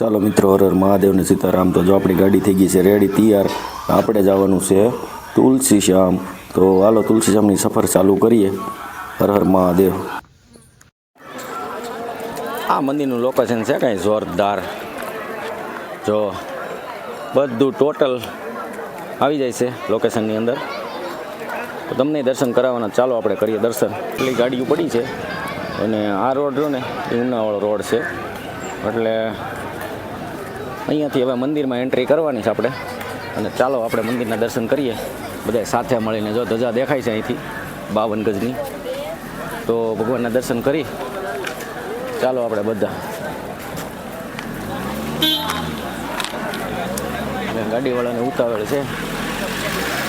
ચાલો મિત્રો હરર હર મહાદેવને સીતારામ. તો જો આપણી ગાડી થઈ ગઈ છે રેડી તૈયાર. આપણે જવાનું છે તુલસી શ્યામ તો હાલો તુલસી સફર ચાલુ કરીએ. હર હર મહાદેવ. આ મંદિરનું લોકેશન છે કાંઈ જોરદાર. જો બધું ટોટલ આવી જાય છે લોકેશનની અંદર. તો તમને દર્શન કરાવવાના. ચાલો આપણે કરીએ દર્શન. એટલી ગાડીઓ પડી છે. અને આ રોડ રહ્યો ને, એ ઉનાવાળો રોડ છે. એટલે અહીંયાથી હવે મંદિરમાં એન્ટ્રી કરવાની છે આપણે. અને ચાલો આપણે મંદિરના દર્શન કરીએ. બધા સાથે મળીને જો ધજા દેખાય છે અહીંથી, બાવન ગજની. તો ભગવાનના દર્શન કરી. ચાલો આપણે બધા. ગાડીવાળાને ઉતાવળ છે.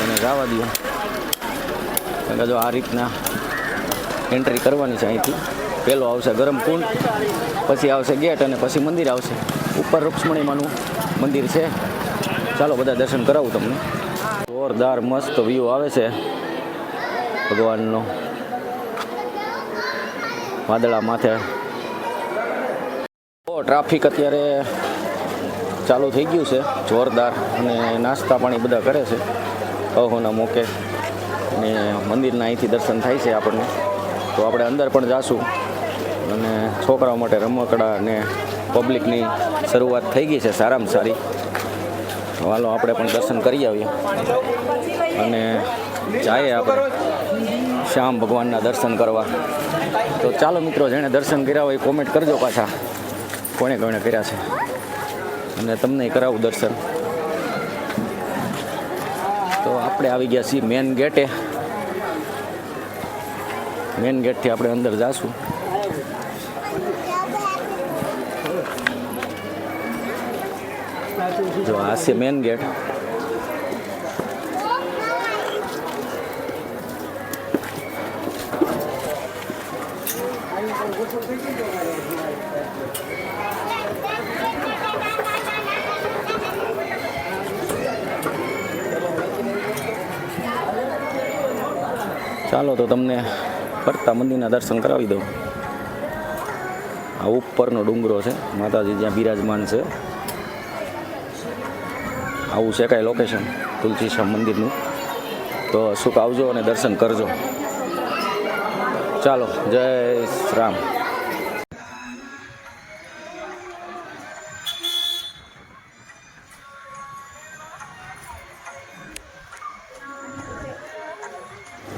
અને જવા દો જો આ રીતના એન્ટ્રી કરવાની છે અહીંથી. પહેલો આવશે ગરમ કુંડ, પછી આવશે ગેટ અને પછી મંદિર આવશે. ઉપર રૂક્ષ્મણીમાનું મંદિર છે. ચાલો બધા દર્શન કરાવું તમને. જોરદાર મસ્ત વ્યૂ આવે છે ભગવાનનો. વાદળા માથે. ટ્રાફિક અત્યારે ચાલુ થઈ ગયું છે. જોરદાર અને નાસ્તા પાણી બધા કરે છે. અહોના મોકે. અને મંદિરના અહીંથી દર્શન થાય છે આપણને. તો આપણે અંદર પણ જાશું. અને છોકરાઓ માટે રમકડા અને પબ્લિકની શરૂઆત થઈ ગઈ છે સારામાં સારી. હાલો આપણે પણ દર્શન કરી આવીએ. અને જઈએ આપણે શ્યામ ભગવાનના દર્શન કરવા. તો ચાલો મિત્રો, જેણે દર્શન કર્યા હોય કોમેન્ટ કરજો પાછા. કોણે કોણે કર્યા છે. અને તમને કરાવું દર્શન. તો આપણે આવી ગયા છીએ મેન ગેટે. મેન ગેટથી આપણે અંદર જાશું. જો આ છે મેન ગેટ ચાલો તો તમને ફરતા મંદિરના દર્શન કરાવી દઉં. આ ઉપરનો ડુંગરો છે. માતાજી જ્યાં બિરાજમાન છે. આવું છે કાંઈ લોકેશન તુલસીશ્યામ મંદિરનું. તો સુખ આવજો અને દર્શન કરજો. ચાલો, જય રામ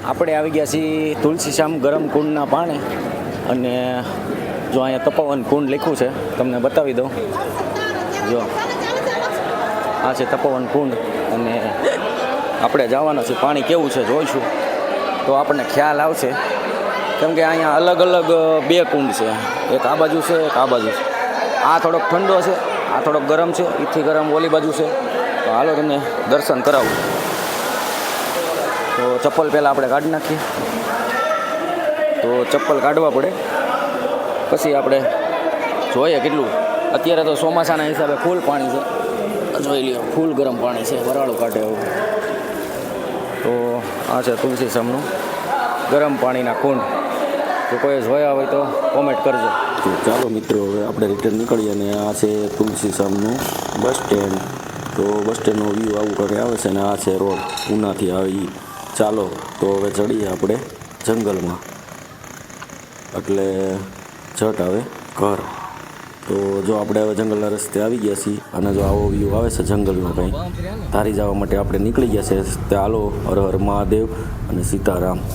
આપણે આવી ગયા છીએ તુલસીશ્યામ ગરમ કુંડના પાણી. અને જો અહીંયા તપોવન કુંડ લખ્યું છે, તમને બતાવી દઉં. જો. આ છે તપોવન કુંડ અને આપણે જવાના છે પાણી કેવું છે જોઈશું. તો આપણને ખ્યાલ આવશે. કેમ કે અહીંયા અલગ અલગ બે કુંડ છે. એક આ બાજુ છે, એક આ બાજુ છે. આ થોડોક ઠંડો છે, આ થોડોક ગરમ છે. એથી ગરમ ઓલી બાજુ છે. તો હાલો તમને દર્શન કરાવું. તો ચપ્પલ પહેલાં આપણે કાઢી નાખીએ. તો ચપ્પલ કાઢવા પડે. પછી આપણે જોઈએ કેટલું. અત્યારે તો ચોમાસાના હિસાબે ફૂલ પાણી છે. જોઈ લ્યો ફૂલ ગરમ પાણી છે વરાળું કાઢે એવું. તો આ છે તુલસી સમનું ગરમ પાણીના કુંડ તો કોઈ જોયા હોય તો કોમેન્ટ કરજો. ચાલો મિત્રો હવે આપણે રિટર્ન નીકળીએ અને આ છે તુલસી સામનું બસ સ્ટેન્ડ તો બસ સ્ટેન્ડનો વ્યૂ આવું કરે આવે છે અને આ છે રોડ ઉનાથી આવી. ચાલો તો હવે ચડીએ આપણે જંગલમાં. એટલે જટ આવે ઘર. તો જો આપણે હવે જંગલના રસ્તે આવી ગયા છીએ અને જો આવો વ્યૂ આવે છે જંગલનો કંઈ ધારી જવા માટે આપણે નીકળી ગયા છે. તે હાલો, હર હર મહાદેવ અને સીતારામ.